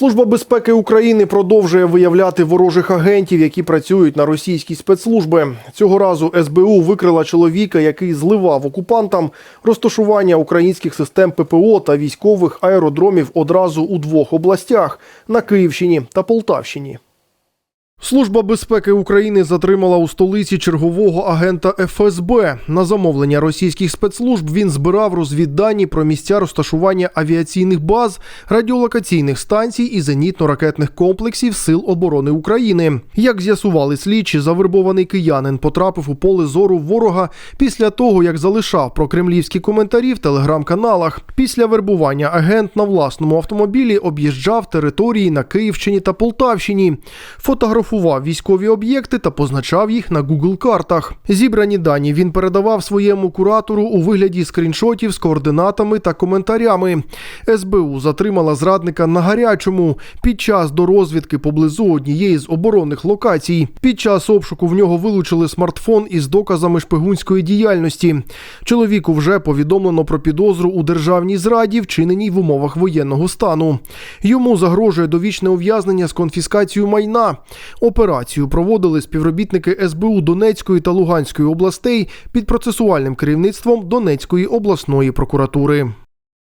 Служба безпеки України продовжує виявляти ворожих агентів, які працюють на російські спецслужби. Цього разу СБУ викрила чоловіка, який зливав окупантам розташування українських систем ППО та військових аеродромів одразу у двох областях на Київщині та Полтавщині. Служба безпеки України затримала у столиці чергового агента ФСБ. На замовлення російських спецслужб він збирав розвіддані про місця розташування авіаційних баз, радіолокаційних станцій і зенітно-ракетних комплексів Сил оборони України. Як з'ясували слідчі, завербований киянин потрапив у поле зору ворога після того, як залишав прокремлівські коментарі в телеграм-каналах. Після вербування агент на власному автомобілі об'їжджав території на Київщині та Полтавщині. Фотографував військові об'єкти та позначав їх на Google картах. Зібрані дані він передавав своєму куратору у вигляді скріншотів з координатами та коментарями. СБУ затримала зрадника на гарячому під час дорозвідки поблизу однієї з оборонних локацій. Під час обшуку в нього вилучили смартфон із доказами шпигунської діяльності. Чоловіку вже повідомлено про підозру у державній зраді, вчиненій в умовах воєнного стану. Йому загрожує довічне ув'язнення з конфіскацією майна. Операцію проводили співробітники СБУ Донецької та Луганської областей під процесуальним керівництвом Донецької обласної прокуратури.